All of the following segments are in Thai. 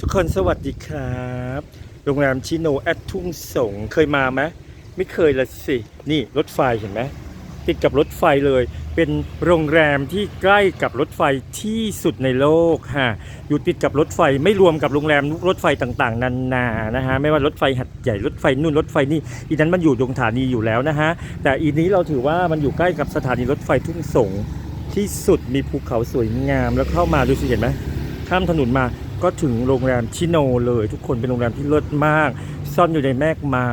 ทุกคนสวัสดีครับ โรงแรมชิโนแอดทุ่งสงเคยมาไหมไม่เคยละสิ นี่รถไฟเห็นไหมติดกับรถไฟเลย เป็นโรงแรมที่ใกล้กับรถไฟที่สุดในโลกฮะอยู่ติดกับรถไฟไม่รวมกับโรงแรมรถไฟต่างๆ นานานะฮะไม่ว่ารถไฟหัดใหญ่รถไฟนู่นรถไฟนี่อีนั้นมันอยู่ตรงสถานีอยู่แล้วนะฮะแต่อีนี้เราถือว่ามันอยู่ใกล้กับสถานีรถไฟทุ่งสงที่สุดมีภูเขาสวยงามแล้วเข้ามาดูสิเห็นไหมข้ามถนนมา ก็ถึงโรงแรมชิโนเลย ทุกคนเป็นโรงแรมที่เลิศมาก ซ่อนอยู่ในแมกไม้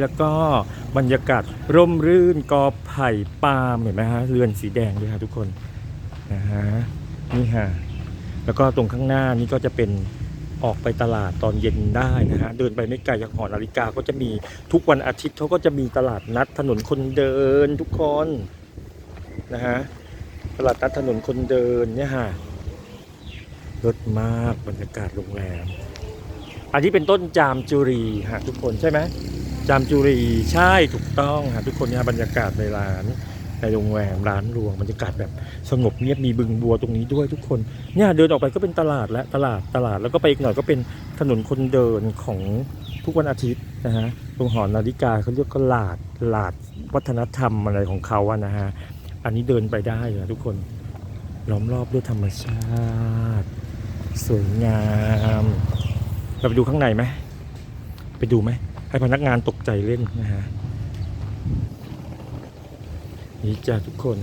แล้วก็บรรยากาศร่มรื่นกอไผ่ปาล์มเห็นไหมฮะเรือนสีแดงด้วยฮะทุกคนนะฮะนี่ฮะแล้วก็ตรงข้างหน้านี่ก็จะเป็นออกไปตลาดตอนเย็นได้นะฮะเดินไปไม่ไกลจากหอนาฬิกาก็จะมีทุกวันอาทิตย์เขาก็จะมีตลาดนัดถนนคนเดินทุกคนนะฮะตลาดนัดถนนคนเดินเนี่ยฮะ รสมากบรรยากาศโรงแรม อันนี้เป็นต้นจามจุรีฮะทุกคนใช่ไหมจามจุรีใช่ถูกต้องฮะทุกคนเนี่ยบรรยากาศในร้านในโรงแรมร้านรวงบรรยากาศแบบสงบเงียบมีบึงบัวตรงนี้ด้วยทุกคนเนี่ยเดินออกไปก็เป็นตลาดและตลาดตลาดแล้วก็ไปอีกหน่อยก็เป็นถนนคนเดินของทุกวันอาทิตย์นะฮะตรงหอนาฬิกาเขาเรียกก็ลาดลาดวัฒนธรรมอะไรของเขาอะนะฮะอันนี้เดินไปได้นะทุกคนล้อมรอบด้วยธรรมชาติ สวยงามเราไปดูข้างในไหมไปดูไหมให้พนักงานตกใจเล่นนะฮะนี่จ้าทุกคน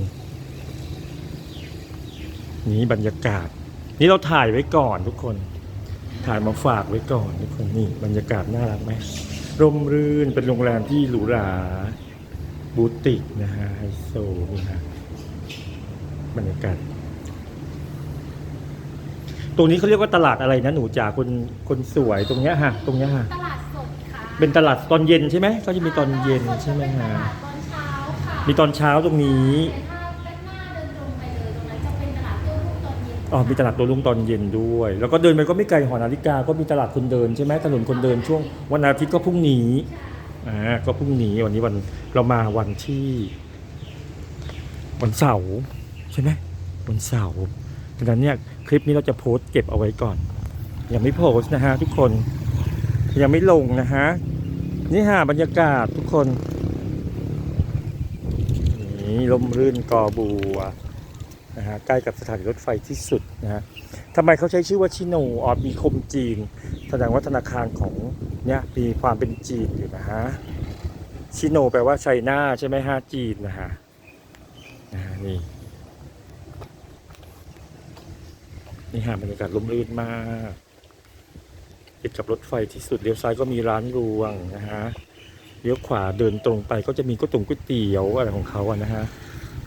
นี่บรรยากาศ นี่เราถ่ายไว้ก่อนทุกคน ถ่ายมาฝากไว้ก่อนทุกคนนี่บรรยากาศน่ารักไหมร่มรื่นเป็นโรงแรมที่หรูหราบูติกนะฮะไฮโซนี่ฮะบรรยากาศ ตรงนี้เขาเรียกว่าตลาดอะไรนะหนูจ๋าคนคนสวยตรงเนี้ยฮะตรงเนี้ยฮะตลาดสดค่ะเป็นตลาดตอนเย็นใช่ไหมก็จะมีตอนเย็นใช่ไหมฮะตลาดตอนเช้าค่ะมีตอนเช้าตรงนี้แต่ถ้าเป็นหน้าเดินตรงไปเลยตรงนั้นจะเป็นตลาดโต้รุ่งตอนเย็นอ๋อมีตลาดตัวลุงตอนเย็นด้วย แล้วก็เดินไปก็ไม่ไกลหอนาฬิกาก็มีตลาดคนเดินใช่ไหมถนนคนเดินช่วงวันอาทิตย์ก็พรุ่งนี้อ่าก็พรุ่งนี้วันนี้วันเรามาวันที่ วันเสาร์ใช่ไหมวันเสาร์ ดังนั้นเนี่ยคลิปนี้เราจะโพสต์เก็บเอาไว้ก่อน ยังไม่โพสต์นะฮะทุกคนยังไม่ลงนะฮะนี่ฮะบรรยากาศทุกคนนี่ลมรื่นกอบัวนะฮะใกล้กับสถานีรถไฟที่สุดนะฮะทำไมเขาใช้ชื่อว่าชิโนออมีคมจีน แสดงว่าธนาคารของเนี่ยมีความเป็นจีนอยู่นะฮะชิโนแปลว่าไชน่าใช่ไหมฮะจีนนะฮะนี่ะฮะ นี่ฮะบรรยากาศลมรื่นมากติดกับรถไฟที่สุดเลี้ยวซ้ายก็มีร้านรวงนะฮะเลี้ยวขวาเดินตรงไปก็จะมีก๋วยตงก๋วยเตี๋ยวอะไรของเขาอะนะฮะ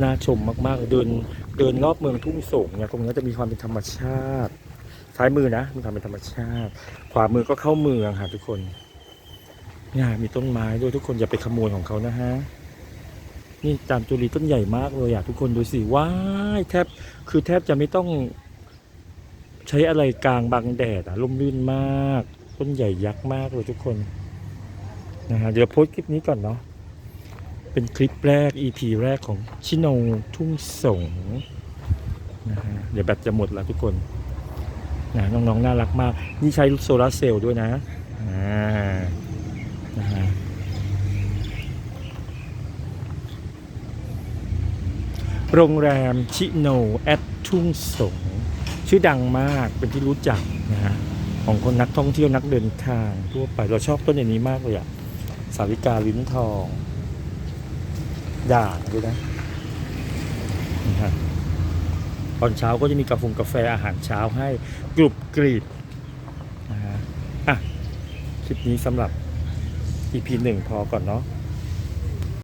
น่าชมมากๆเดินเดินรอบเมืองทุ่งสงเนี่ยตรงนี้จะมีความเป็นธรรมชาติซ้ายมือนะมีความเป็นธรรมชาติ ขวามือก็เข้าเมืองค่ะทุกคนเนี่ยมีต้นไม้ด้วยทุกคนอย่าไปขโมยของเขานะฮะนี่จามจุรีต้นใหญ่มากเลยอะทุกคนดูสิว้ายแทบคือแทบจะไม่ต้อง ใช้อะไรกลางบังแดดอะร่มรื่นมาก ต้นใหญ่ยักษ์มากเลยทุกคนนะฮะเดี๋ยวโพสคลิปนี้ก่อนเนาะเป็นคลิปแรก EP แรกของชิโนทุ่งสงนะฮะเดี๋ยวแบตจะหมดแล้วทุกคนนะน้องๆน่ารักมาก นี่ใช้โซลาร์เซลล์ด้วยนะอ่านะฮะโรงแรมชิโนแอดทุ่งสง ชื่อดังมากเป็นที่รู้จักนะฮะของคนนักท่องเที่ยวนักเดินทางทั่วไปเราชอบต้นอย่างนี้มากเลยอะสาวิกาลิ้นทอง ด่างด้วยนะนี่ฮะตอนเช้าก็จะมีกาแฟกาแฟอาหารเช้าให้กรุบกรีบนะฮะอะคลิปนี้สำหรับ EP หนึ่งพอก่อนเนาะ